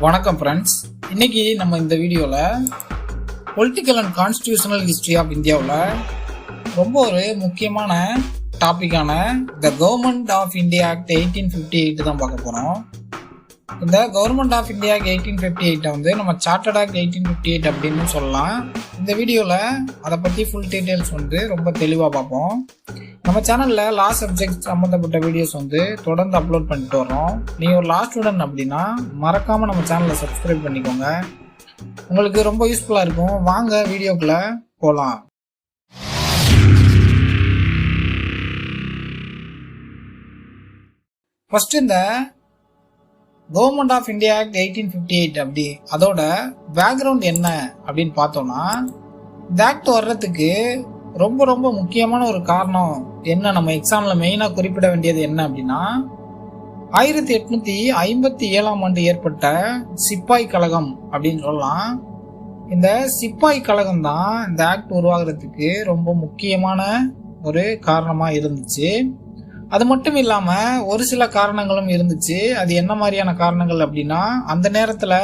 வணக்கம் ஃப்ரெண்ட்ஸ் இன்னைக்கு நம்ம இந்த வீடியோவில் political and constitutional history of இந்தியாவில் ரொம்ப ஒரு முக்கியமான டாப்பிக்கான the government of India act eighteen fifty eight தான் பார்க்க போகிறோம் இந்த government of India eighteen fifty எயிட்டை வந்து நம்ம chartered act eighteen fifty eight அப்படின்னு சொல்லலாம். இந்த வீடியோவில் அதை பற்றி ஃபுல் டீட்டெயில்ஸ் வந்து ரொம்ப தெளிவாக பார்ப்போம். நம்ம சேனலில் லா சப்ஜெக்ட் சம்மந்தப்பட்ட வீடியோஸ் வந்து தொடர்ந்து அப்லோட் பண்ணிட்டு வரோம் நீங்கள் ஒரு லா ஸ்டூடெண்ட் அப்படின்னா மறக்காமல் நம்ம சேனலை சப்ஸ்கிரைப் பண்ணிக்கோங்க. உங்களுக்கு ரொம்ப யூஸ்ஃபுல்லாக இருக்கும். வாங்க வீடியோக்குள்ளே போகலாம் ஃபஸ்ட்டு இந்த government of India act eighteen fifty eight அப்படி. அதோட பேக்ரவுண்ட் என்ன அப்படின்னு பார்த்தோம்னா இந்த ஆக்ட் வர்றதுக்கு ரொம்ப ரொம்ப முக்கியமான ஒரு காரணம் என்ன? நம்ம எக்ஸாமில் மெயினாக குறிப்பிட வேண்டியது என்ன அப்படின்னா ஆயிரத்தி எட்நூத்தி ஐம்பத்தி ஏழாம் ஆண்டு ஏற்பட்ட சிப்பாய் கழகம் அப்படின்னு சொல்லலாம். இந்த சிப்பாய் கழகம் தான் இந்த ஆக்ட் உருவாகிறதுக்கு ரொம்ப முக்கியமான ஒரு காரணமாக இருந்துச்சு. அது மட்டும் இல்லாமல் ஒரு சில காரணங்களும் இருந்துச்சு. அது என்ன மாதிரியான காரணங்கள் அப்படின்னா அந்த நேரத்தில்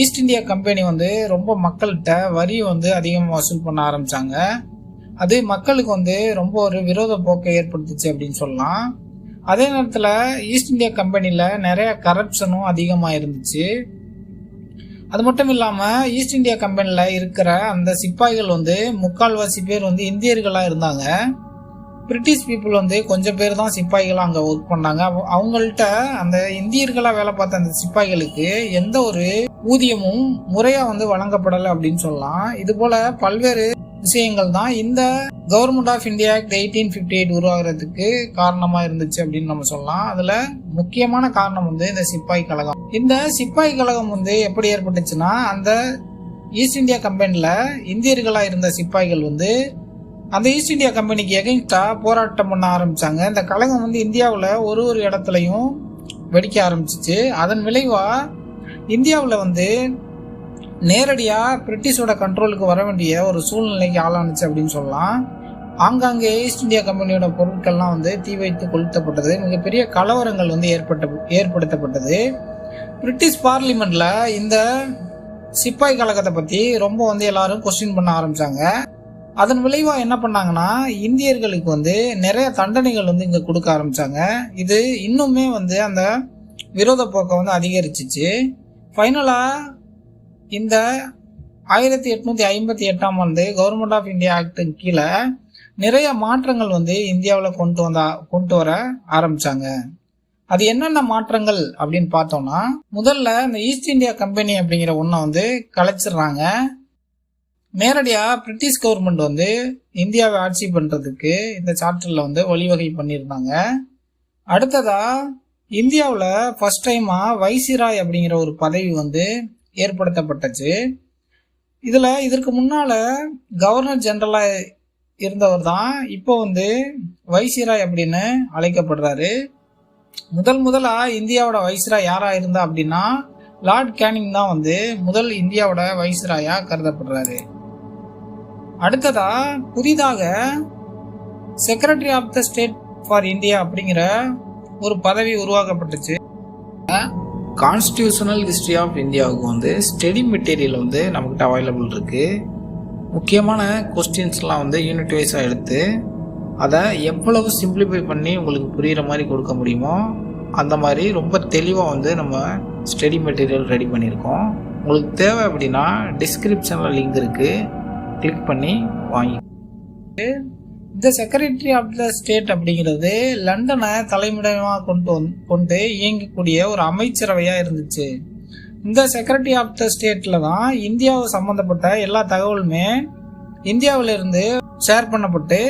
ஈஸ்ட் இந்தியா கம்பெனி வந்து ரொம்ப மக்கள்கிட்ட வரி வந்து அதிகமாக வசூல் பண்ண ஆரம்பித்தாங்க அது மக்களுக்கு வந்து ரொம்ப ஒரு விரோத போக்கை ஏற்படுத்துச்சு அப்படின்னு சொல்லலாம். அதே நேரத்தில் ஈஸ்ட் இந்தியா கம்பெனியில் நிறைய கரப்ஷனும் அதிகமாக இருந்துச்சு. அது மட்டும் இல்லாமல் ஈஸ்ட் இந்தியா கம்பெனியில் இருக்கிற அந்த சிப்பாய்கள் வந்து முக்கால்வாசி பேர் வந்து இந்தியர்களாக இருந்தாங்க. பிரிட்டிஷ் பீப்புள் வந்து கொஞ்சம் பேர் தான் சிப்பாய்களாக அங்கே ஒர்க் பண்ணாங்க. அவங்கள்ட்ட அந்த இந்தியர்களாக வேலை பார்த்த அந்த சிப்பாய்களுக்கு எந்த ஒரு ஊதியமும் முறையாக வந்து வழங்கப்படலை அப்படின்னு சொல்லலாம். இது போல பல்வேறு விஷயங்கள் தான் இந்த government of India act eighteen fifty eight உருவாகிறதுக்கு காரணமாக இருந்துச்சு அப்படின்னு நம்ம சொல்லலாம். அதில் முக்கியமான காரணம் வந்து இந்த சிப்பாய் கழகம். இந்த சிப்பாய் கழகம் வந்து எப்படி ஏற்பட்டுச்சுன்னா அந்த ஈஸ்ட் இந்தியா கம்பெனியில் இந்தியர்களாக இருந்த சிப்பாய்கள் வந்து அந்த ஈஸ்ட் இந்தியா கம்பெனிக்கு எகைன்ஸ்டாக போராட்டம் பண்ண ஆரம்பிச்சாங்க. இந்த கழகம் வந்து இந்தியாவில் ஒரு ஒரு இடத்துலையும் வெடிக்க ஆரம்பிச்சிச்சு. அதன் விளைவா இந்தியாவில் வந்து நேரடியாக பிரிட்டிஷோட கண்ட்ரோலுக்கு வர வேண்டிய ஒரு சூழ்நிலைக்கு ஆளானுச்சு அப்படின்னு சொல்லலாம். ஆங்காங்கே ஈஸ்ட் இந்தியா கம்பெனியோட பொருட்கள்லாம் வந்து தீ வைத்து கொளுத்தப்பட்டது. மிகப்பெரிய கலவரங்கள் வந்து ஏற்பட்ட ஏற்படுத்தப்பட்டது. பிரிட்டிஷ் பார்லிமெண்ட்ல இந்த சிப்பாய் கழகத்தை பற்றி ரொம்ப வந்து எல்லாரும் கொஸ்டின் பண்ண ஆரம்பிச்சாங்க. அதன் விளைவாக என்ன பண்ணாங்கன்னா இந்தியர்களுக்கு வந்து நிறைய தண்டனைகள் வந்து இங்கே கொடுக்க ஆரம்பிச்சாங்க. இது இன்னுமே வந்து அந்த விரோத போக்கை வந்து அதிகரிச்சிச்சு. ஃபைனலாக இந்த ஆயிரத்தி எட்நூத்தி ஐம்பத்தி எட்டாம் ஆண்டு கவர்மெண்ட் ஆஃப் இந்தியா ஆக்டின் கீழே நிறைய மாற்றங்கள் வந்து இந்தியாவில் கொண்டு வந்தா கொண்டு வர ஆரம்பிச்சாங்க. அது என்னென்ன மாற்றங்கள் அப்படின்னு பார்த்தோம்னா முதல்ல இந்த ஈஸ்ட் இந்தியா கம்பெனி அப்படிங்கிற ஒன்றை வந்து கலைச்சிடுறாங்க. நேரடியாக பிரிட்டிஷ் கவர்மெண்ட் வந்து இந்தியாவை ஆட்சி பண்ணுறதுக்கு இந்த சார்ட்டரில் வந்து வழிவகை பண்ணியிருந்தாங்க. அடுத்ததாக இந்தியாவில் ஃபஸ்ட் டைமாக வைசிராய் அப்படிங்கிற ஒரு பதவி வந்து ஏற்படுத்தப்பட்டுச்சு. இதில் இதற்கு முன்னால் கவர்னர் ஜென்ரலாக இருந்தவர் தான் இப்போ வந்து வைசிராய் அப்படின்னு அழைக்கப்படுறாரு. முதல் முதலாக இந்தியாவோட வைசிராய் யாராக இருந்தா அப்படின்னா லார்ட் கேனிங் தான் வந்து முதல் இந்தியாவோட வைசிராயாக கருதப்படுறாரு. அடுத்ததா புதிதாக secretary of the state for India அப்படிங்கிற ஒரு பதவி உருவாக்கப்பட்டுச்சு. கான்ஸ்டியூஷனல் ஹிஸ்ட்ரி ஆஃப் இந்தியாவுக்கு வந்து ஸ்டடி மெட்டீரியல் வந்து நம்மக்கிட்ட அவைலபிள் இருக்குது முக்கியமான கொஸ்டின்ஸ்லாம் வந்து யூனிட் வைஸாக எடுத்து அதை எவ்வளவு சிம்பிளிஃபை பண்ணி உங்களுக்கு புரிகிற மாதிரி கொடுக்க முடியுமோ அந்த மாதிரி ரொம்ப தெளிவாக வந்து நம்ம ஸ்டடி மெட்டீரியல் ரெடி பண்ணியிருக்கோம். உங்களுக்கு தேவை அப்படின்னா டிஸ்கிரிப்ஷனில் லிங்க் இருக்குது கிளிக் பண்ணி வாங்கி இந்த செக்ரட்டரி ஆஃப் த ஸ்டேட் அப்படிங்கிறது லண்டனை தலைமையிடமாக கொண்டு வந் கொண்டு இயங்கக்கூடிய ஒரு அமைச்சரவையாக இருந்துச்சு. இந்த செக்ரட்டரி ஆஃப் த ஸ்டேட்டில் தான் இந்தியாவை சம்மந்தப்பட்ட எல்லா தகவலுமே இந்தியாவிலிருந்து ஷேர் பண்ணப்பட்டு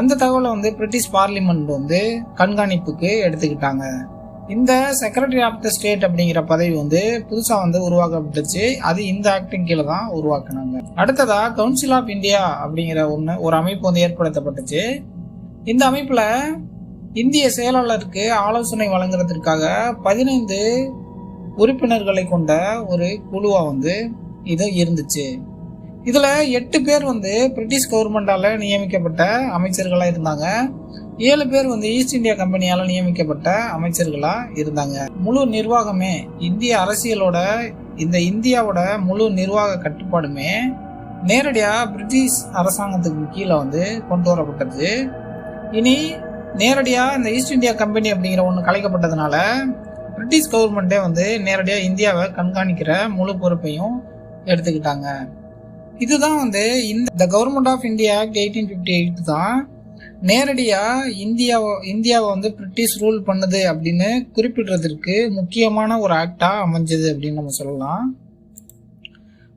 அந்த தகவலை வந்து பிரிட்டிஷ் பார்லிமெண்ட் வந்து கண்காணிப்புக்கு எடுத்துக்கிட்டாங்க. இந்த செக்ரட்டரி ஆஃப் த ஸ்டேட் அப்படிங்கிற பதவி வந்து புதுசாக வந்து உருவாக்கப்பட்டுச்சு. அது இந்த ஆக்டின் கீழே தான் உருவாக்குனாங்க. அடுத்ததா கவுன்சில் ஆஃப் இந்தியா அப்படிங்கிற ஒன்று ஒரு அமைப்பு வந்து ஏற்படுத்தப்பட்டுச்சு. இந்த அமைப்பில் இந்திய செயலாளருக்கு ஆலோசனை வழங்குறதுக்காக பதினைந்து உறுப்பினர்களை கொண்ட ஒரு குழுவாக வந்து இது இருந்துச்சு. இதில் எட்டு பேர் வந்து பிரிட்டிஷ் கவர்மெண்டால் நியமிக்கப்பட்ட அமைச்சர்களாக இருந்தாங்க. ஏழு பேர் வந்து ஈஸ்ட் இந்தியா கம்பெனியால நியமிக்கப்பட்ட அமைச்சர்களா இருந்தாங்க. முழு நிர்வாகமே இந்திய அரசியலோட இந்த இந்தியாவோட முழு நிர்வாக கட்டுப்பாடுமே நேரடியாக பிரிட்டிஷ் அரசாங்கத்துக்கு கீழே வந்து கொண்டு வரப்பட்டது. இனி நேரடியாக இந்த ஈஸ்ட் இந்தியா கம்பெனி அப்படிங்கிற ஒன்று கலைக்கப்பட்டதுனால பிரிட்டிஷ் கவர்மெண்ட்டே வந்து நேரடியாக இந்தியாவை கண்காணிக்கிற முழு பொறுப்பையும் எடுத்துக்கிட்டாங்க. இதுதான் வந்து இந்த government of India act eighteen fifty eight தான் நேரடியாக இந்தியாவை இந்தியாவை வந்து பிரிட்டிஷ் ரூல் பண்ணுது அப்படின்னு குறிப்பிடுறதுக்கு முக்கியமான ஒரு ஆக்டாக அமைஞ்சது அப்படின்னு நம்ம சொல்லலாம்.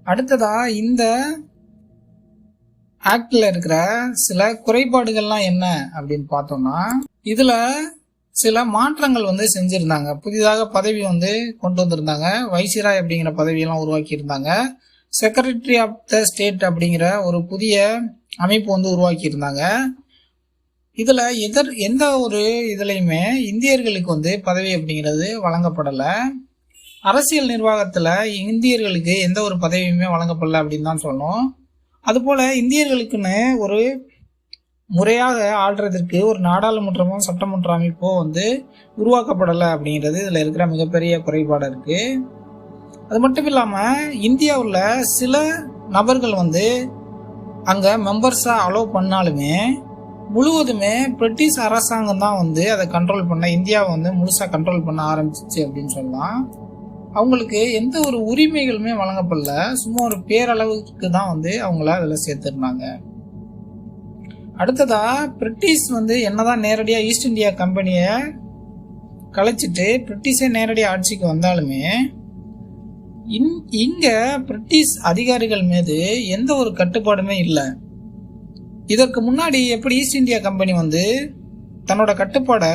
அடுத்ததாக இந்த ஆக்டில் இருக்கிற சில குறைபாடுகள்லாம் என்ன அப்படின்னு பார்த்தோம்னா இதில் சில மாற்றங்கள் வந்து செஞ்சுருந்தாங்க. புதிதாக பதவி வந்து கொண்டு வந்திருந்தாங்க. வைசிராய் அப்படிங்கிற பதவியெல்லாம் உருவாக்கியிருந்தாங்க. செக்ரட்டரி ஆஃப் த ஸ்டேட் அப்படிங்கிற ஒரு புதிய அமைப்பு வந்து உருவாக்கியிருந்தாங்க. இதில் எதர் எந்த ஒரு இதுலையுமே இந்தியர்களுக்கு வந்து பதவி அப்படிங்கிறது வழங்கப்படலை. அரசியல் நிர்வாகத்தில் இந்தியர்களுக்கு எந்த ஒரு பதவியுமே வழங்கப்படலை அப்படின்னு தான் சொன்னோம் அதுபோல் இந்தியர்களுக்குன்னு ஒரு முறையாக ஆள்றதற்கு ஒரு நாடாளுமன்றமும் சட்டமன்ற அமைப்போ வந்து உருவாக்கப்படலை அப்படிங்கிறது இதில் இருக்கிற மிகப்பெரிய குறைபாடு இருக்குது அது மட்டும் இல்லாமல் இந்தியாவில் சில நபர்கள் வந்து அங்கே மெம்பர்ஸாக அலோவ் பண்ணாலுமே முழுவதுமே பிரிட்டிஷ் அரசாங்கம் தான் வந்து அதை கண்ட்ரோல் பண்ண இந்தியாவை வந்து முழுசாக கண்ட்ரோல் பண்ண ஆரம்பிச்சிச்சு அப்படின்னு சொல்லலாம் அவங்களுக்கு எந்த ஒரு உரிமைகளுமே வழங்கப்படல. சும்மா ஒரு பேரளவுக்கு தான் வந்து அவங்கள அதில் சேர்த்துருந்தாங்க. அடுத்ததா பிரிட்டிஷ் வந்து என்னதான் நேரடியாக ஈஸ்ட் இந்தியா கம்பெனியை கலைச்சிட்டு பிரிட்டிஷே நேரடியாக ஆட்சிக்கு வந்தாலுமே இன் இங்கே பிரிட்டிஷ் அதிகாரிகள் மீது எந்த ஒரு கட்டுப்பாடுமே இல்லை. இதற்கு முன்னாடி எப்படி ஈஸ்ட் இந்தியா கம்பெனி வந்து தன்னோட கட்டுப்பாடை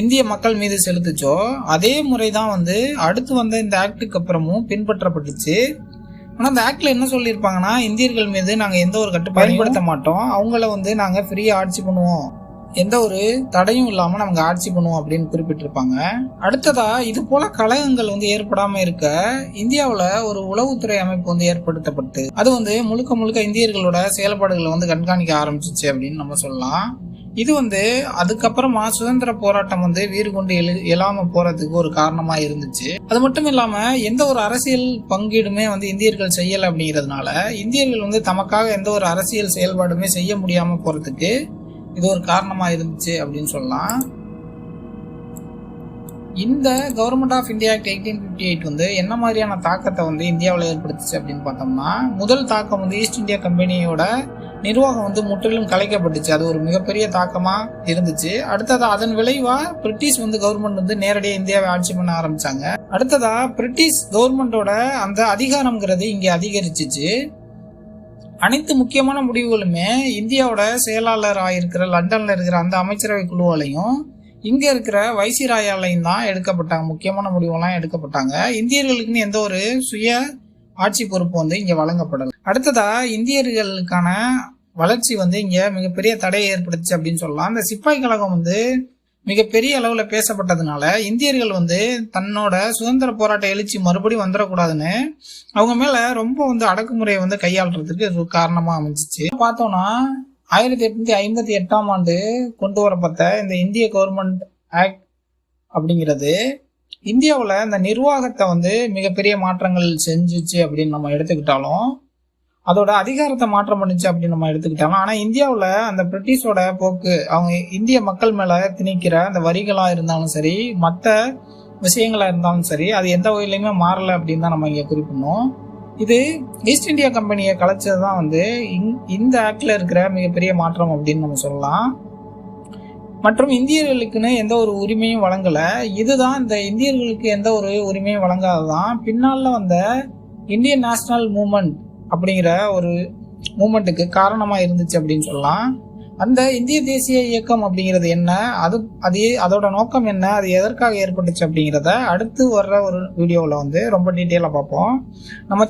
இந்திய மக்கள் மீது செலுத்துச்சோ அதே முறை தான் வந்து அடுத்து வந்த இந்த ஆக்டுக்கு அப்புறமும் பின்பற்றப்பட்டுச்சு. ஆனால் அந்த ஆக்டில் என்ன சொல்லியிருப்பாங்கன்னா இந்தியர்கள் மீது நாங்கள் எந்த ஒரு கட்டு பயன்படுத்த மாட்டோம். அவங்கள வந்து நாங்கள் ஃப்ரீயாக ஆட்சி பண்ணுவோம். எந்த ஒரு தடையும் இல்லாமல் நமக்கு ஆட்சி பண்ணுவோம் அப்படின்னு குறிப்பிட்டிருப்பாங்க. அடுத்ததா இது போல கழகங்கள் வந்து ஏற்படாம இருக்க இந்தியாவில் ஒரு உளவுத்துறை அமைப்பு வந்து ஏற்படுத்தப்பட்டு அது வந்து முழுக்க முழுக்க இந்தியர்களோட செயல்பாடுகளை வந்து கண்காணிக்க ஆரம்பிச்சிச்சு அப்படின்னு நம்ம சொல்லலாம். இது வந்து அதுக்கப்புறமா சுதந்திர போராட்டம் வந்து வீறு கொண்டு எழு எழாம போறதுக்கு ஒரு காரணமா இருந்துச்சு. அது மட்டும் இல்லாம எந்த ஒரு அரசியல் பங்கீடுமே வந்து இந்தியர்கள் செய்யல அப்படிங்கிறதுனால இந்தியர்கள் வந்து தமக்காக எந்த ஒரு அரசியல் செயல்பாடுமே செய்ய முடியாம போறதுக்கு இது ஒரு காரணமாக இருந்துச்சு அப்படின்னு சொல்லலாம். இந்த government of India act eighteen fifty eight வந்து என்ன மாதிரியான தாக்கத்தை வந்து இந்தியாவில் ஏற்படுத்துச்சு அப்படின்னு பார்த்தோம்னா முதல் தாக்கம் வந்து ஈஸ்ட் இந்தியா கம்பெனியோட நிர்வாகம் வந்து முற்றிலும் கலைக்கப்பட்டுச்சு. அது ஒரு மிகப்பெரிய தாக்கமாக இருந்துச்சு. அடுத்ததாக அதன் விளைவாக பிரிட்டிஷ் வந்து கவர்மெண்ட் வந்து நேரடியாக இந்தியாவை ஆட்சி பண்ண ஆரம்பித்தாங்க அடுத்ததாக பிரிட்டிஷ் கவர்மெண்டோட அந்த அதிகாரம்ங்கிறது இங்கே அதிகரிச்சிச்சு. அனைத்து முக்கியமான முடிவுகளுமே இந்தியாவோட செயலாளராக இருக்கிற லண்டன்ல இருக்கிற அந்த அமைச்சரவை குழுவாலையும் இங்க இருக்கிற வைசிராயாலையும் தான் எடுக்கப்பட்டாங்க. முக்கியமான முடிவெல்லாம் எடுக்கப்பட்டாங்க. இந்தியர்களுக்குன்னு எந்த ஒரு சுய ஆட்சி பொறுப்பு வந்து இங்க வழங்கப்படல. அடுத்ததா இந்தியர்களுக்கான வளர்ச்சி வந்து இங்க மிகப்பெரிய தடையை ஏற்படுத்துச்சு அப்படின்னு சொல்லலாம். அந்த சிப்பாய் கழகம் வந்து மிகப்பெரிய அளவில் பேசப்பட்டதுனால இந்தியர்கள் வந்து தன்னோட சுதந்திர போராட்ட எழுச்சி மறுபடியும் வந்துடக்கூடாதுன்னு அவங்க மேலே ரொம்ப வந்து அடக்குமுறையை வந்து கையாளுறதுக்கு காரணமாக அமைஞ்சிச்சு. பார்த்தோம்னா ஆயிரத்தி எட்நூத்தி ஐம்பத்தி எட்டாம் ஆண்டு கொண்டு வரப்பட்ட இந்த இந்திய கவர்மெண்ட் ஆக்ட் அப்படிங்கிறது இந்தியாவில் இந்த நிர்வாகத்தை வந்து மிகப்பெரிய மாற்றங்கள் செஞ்சுச்சு அப்படின்னு நம்ம எடுத்துக்கிட்டாலும் அதோட அதிகாரத்தை மாற்றம் பண்ணுச்சு அப்படின்னு நம்ம எடுத்துக்கிட்டோம். ஆனால் இந்தியாவில் அந்த பிரிட்டிஷோட போக்கு அவங்க இந்திய மக்கள் மேலே திணிக்கிற அந்த வரிகளாக இருந்தாலும் சரி மற்ற விஷயங்களாக இருந்தாலும் சரி அது எந்த வகையிலையுமே மாறலை அப்படின்னு தான் நம்ம இங்கே குறிப்பிடணும். இது ஈஸ்ட் இந்தியா கம்பெனியை கலைச்சது தான் வந்து இந்- இந்த ஆக்டில் இருக்கிற மிகப்பெரிய மாற்றம் அப்படின்னு நம்ம சொல்லலாம். மற்றும் இந்தியர்களுக்குன்னு எந்த ஒரு உரிமையும் வழங்கலை. இதுதான் இந்த இந்தியர்களுக்கு எந்த ஒரு உரிமையும் வழங்காததான். பின்னால் வந்த இந்தியன் நேஷனல் மூமெண்ட் அப்படிங்கிற ஒரு மூமெண்ட்டுக்கு காரணமாக இருந்துச்சு அப்படின்னு சொல்லலாம். அந்த இந்திய தேசிய இயக்கம் அப்படிங்கிறது என்ன? அது அது அதோட நோக்கம் என்ன? அது எதற்காக ஏற்பட்டுச்சு அப்படிங்கிறத அடுத்து வர்ற ஒரு வீடியோவில் வந்து ரொம்ப டீட்டெயிலாக பார்ப்போம். நம்ம